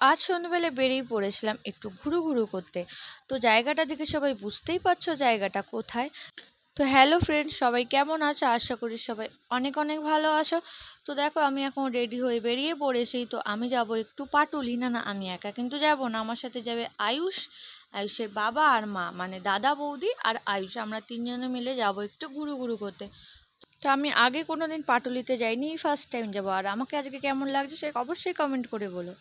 আজ সন্ধ্যেবেলা বেরিয়ে পড়েছিলাম একটু ঘুরু ঘুরু করতে। তো জায়গাটা দেখে সবাই বুঝতেই পারছ জায়গাটা কোথায়। তো হ্যালো ফ্রেন্ড সবাই কেমন আছো? আশা করি সবাই অনেক অনেক ভালো আছো। তো দেখো আমি এখন রেডি হয়ে বেরিয়ে পড়েছি। তো আমি যাব একটু পাটুলি। না না, আমি একা কিন্তু যাব না। আমার সাথে যাবে আয়ুষ। আয়ুষের বাবা আর মা মানে দাদা, বৌদি আর আয়ুষ। আমরা তিনজনে মিলে যাব একটু ঘুরু ঘুরু করতে। তো আমি আগে কোনো দিন পাটুলিতে যাইনি ফার্স্ট টাইম যাব। আর আমাকে আজকে কেমন লাগছে সে অবশ্যই কমেন্ট করে বলো।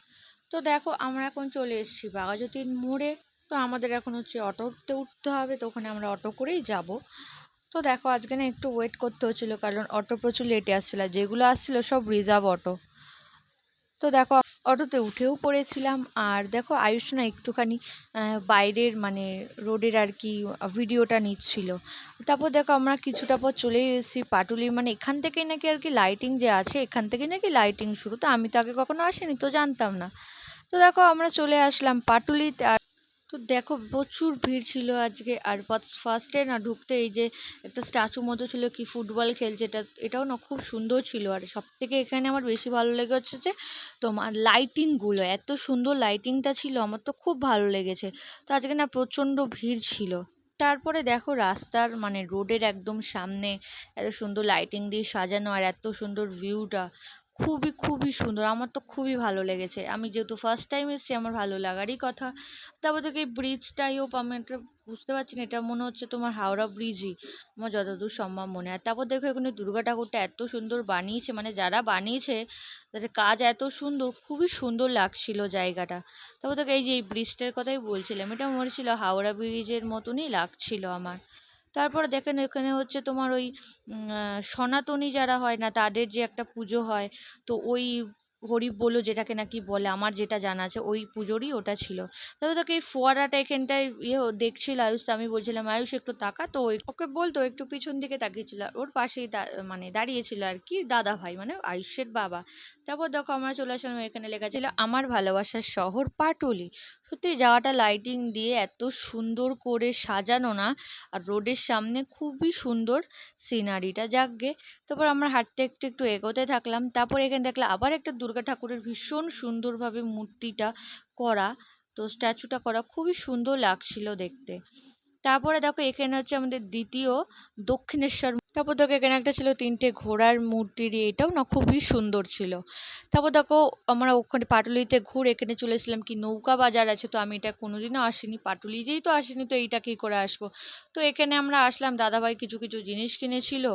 তো দেখো আমরা এখন চলে এসেছি বাঘাযতীন মোড়ে। তো আমাদের এখন হচ্ছে অটোতে উঠতে হবে, তো ওখানে আমরা অটো করেই যাব। তো দেখো আজকে না একটু ওয়েট করতে হচ্ছিল, কারণ অটো প্রচুর লেটে আসছিল, আর যেগুলো আসছিল সব রিজার্ভ অটো তো দেখো, অটোতে উঠেও পড়েছিলাম। আর দেখো আয়ুষ না একটুখানি বাইরের মানে রোডের আর কি ভিডিওটা নিচ্ছিল। তারপর দেখো, আমরা কিছুটা পর চলে এসেছি পাটুলির। মানে এখান থেকেই নাকি আর কি লাইটিং যে আছে, এখান থেকেই নাকি লাইটিং শুরু। তো আমি তো আগে কখনো আসিনি, তো জানতাম না। তো দেখো, আমরা চলে আসলাম পাটুলিতে। আর তো দেখো প্রচুর ভিড় ছিল আজকে আর ফার্স্টে না ঢুকতে এই যে একটা স্ট্যাচু মতো ছিল কি ফুটবল খেলছে, এটা, এটাও না খুব সুন্দর ছিল। আর সব থেকে এখানে আমার বেশি ভালো লেগে হচ্ছে যে তোমার লাইটিংগুলো এত সুন্দর লাইটিংটা ছিল, আমার তো খুব ভালো লেগেছে। তো আজকে না প্রচণ্ড ভিড় ছিল। তারপরে দেখো রাস্তার মানে রোডের একদম সামনে এত সুন্দর লাইটিং দিয়ে সাজানো আর এত সুন্দর ভিউটা খুবই খুবই সুন্দর। আমার তো খুবই ভালো লেগেছে। আমি যেহেতু ফার্স্ট টাইম এসেছি, আমার ভালো লাগারই কথা। তারপর থেকে এই ব্রিজটাই হোক, আমি একটা বুঝতে পারছি না, এটা মনে হচ্ছে তোমার হাওড়া ব্রিজই আমার যতদূর সম্ভব মনে হয়। তারপর দেখো এখানে দুর্গা ঠাকুরটা এত সুন্দর বানিয়েছে মানে যারা বানিয়েছে, তাদের কাজ এত সুন্দর, খুবই সুন্দর লাগছিল জায়গাটা। তারপর দেখো এই যে এই ব্রিজটার কথাই বলছিলাম, এটা মনে ছিল হাওড়া ব্রিজের মতনই লাগছিল আমার। তারপরে দেখেন এখানে হচ্ছে তোমার ওই সনাতনী যারা হয় না, তাদের যে একটা পুজো হয়, তো ওই হরি বলো যেটাকে নাকি বলে, আমার যেটা জানা আছে ওই পুজোরই ওটা ছিল। তবে তোকে এই ফোয়ারাটা এখানটায় ইয়ে দেখছিল আয়ুষ, তো আমি বলছিলাম, আয়ুষ, একটু তাকা। তো ওকে বলতো, একটু পিছন দিকে তাকিয়েছিল, ওর পাশেই মানে দাঁড়িয়েছিল আর কি দাদা ভাই মানে আয়ুষের বাবা। তারপর দেখো আমরা চলে আসলাম, এখানে লেখা ছিল, আমার ভালোবাসার শহর পাটুলি। সত্যি যাওয়াটা লাইটিং দিয়ে এত সুন্দর করে সাজানো না। আর রোডের সামনে খুবই সুন্দর সিনারিটা যাকগে। তারপর আমরা হাঁটতে একটু একটু এগোতে থাকলাম। তারপর এখানে দেখলাম আবার একটা দুর্গা ঠাকুরের ভীষণ সুন্দরভাবে মূর্তিটা করা, তো স্ট্যাচুটা করা খুবই সুন্দর লাগছিল দেখতে। তারপরে দেখো এখানে হচ্ছে আমাদের দ্বিতীয় দক্ষিণেশ্বর তারপর দেখো এখানে একটা ছিল তিনটে ঘোড়ার মূর্তির এটাও না খুবই সুন্দর ছিল। তারপর দেখো আমরা ওখানে পাটুলিতে ঘুরে এখানে চলে এসেছিলাম কি নৌকা বাজার আছে, তো আমি এটা কোনোদিনও আসিনি পাটুলিতেই তো আসিনি, তো এইটা কী করে আসব? তো এখানে আমরা আসলাম, দাদাভাই কিছু কিছু জিনিস কিনেছিল,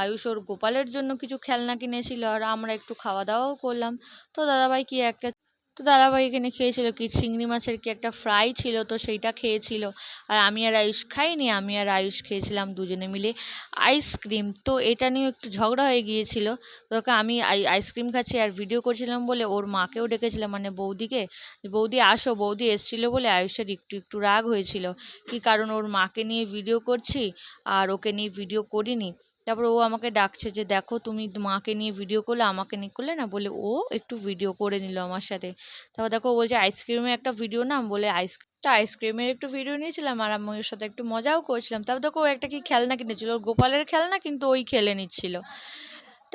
আয়ুষ ওর গোপালের জন্য কিছু খেলনা কিনেছিল, আর আমরা একটু খাওয়া দাওয়াও করলাম। তো দাদাভাই কি একটা তো দাদাভাই এখানে খেয়েছিল কি? চিংড়ি মাছের কি একটা ফ্রাই ছিল তো সেইটা খেয়েছিল। আর আমি আর আয়ুষ খাইনি, আমি আর আয়ুষ খেয়েছিলাম দুজনে মিলে আইসক্রিম তো এটা নিয়েও একটু ঝগড়া হয়ে গিয়েছিল। তোকে আমি আইসক্রিম খাচ্ছি আর ভিডিও করছিলাম বলে ওর মাকেও ডেকেছিলাম মানে বৌদিকে। বৌদি, আসো, বৌদি এসছিলো বলে আয়ুষের একটু একটু রাগ হয়েছিল। কি কারণ ওর মাকে নিয়ে ভিডিও করছি আর ওকে নিয়ে ভিডিও করিনি? তারপর ও আমাকে ডাকছে যে, দেখো তুমি মাকে নিয়ে ভিডিও করলে, আমাকে নিয়ে করলে না? বলে, ও একটু ভিডিও করে নিল আমার সাথে। তারপর দেখো বলছে আইসক্রিমের একটা ভিডিও না বলে আইসক্রিম আইসক্রিমের একটু ভিডিও নিয়েছিলাম আর আমি ওর সাথে একটু মজাও করছিলাম। তারপর দেখো ও একটা কি খেলনা কিনেছিল, ওর গোপালের খেলনা, কিন্তু ওই খেলে নিচ্ছিল।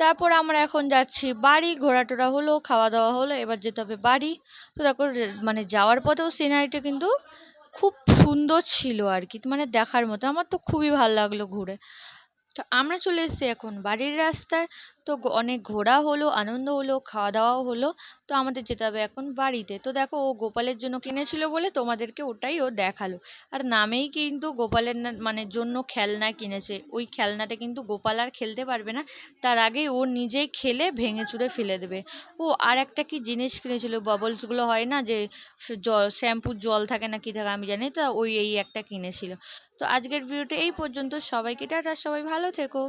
তারপর আমরা এখন যাচ্ছি বাড়ি, ঘোরাটোরা হলো খাওয়া দাওয়া হলো, এবার যেতে হবে বাড়ি। তো দেখো মানে যাওয়ার পথেও সিনারিটা কিন্তু খুব সুন্দর ছিল আর কি মানে দেখার মতো। আমার তো খুবই ভালো লাগল ঘুরে। তো আমরা চলে এসেছি এখন বাড়ির রাস্তায় তো অনেক ঘোরা হলো, আনন্দ হলো খাওয়া দাওয়াও হলো, তো আমাদের যেতে হবে এখন বাড়িতে। তো দেখো ও গোপালের জন্য কিনেছিল বলে তোমাদেরকে ওটাই ও দেখাল। আর নামেই কিন্তু গোপালের মানে জন্য খেলনা কিনেছে। ওই খেলনাটা কিন্তু গোপাল আর খেলতে পারবে না। তার আগে ও নিজেই খেলে ভেঙে চুরে ফেলে দেবে। ও আর একটা কি জিনিস কিনেছিল বাবলসগুলো হয় না যে জল শ্যাম্পুর জল থাকে না কি থাকে আমি জানি, তো ওই, এই একটা কিনেছিল। তো আজকের ভিডিওটা এই পর্যন্ত। সবাইকে টাটা, সবাই ভালো থেকো।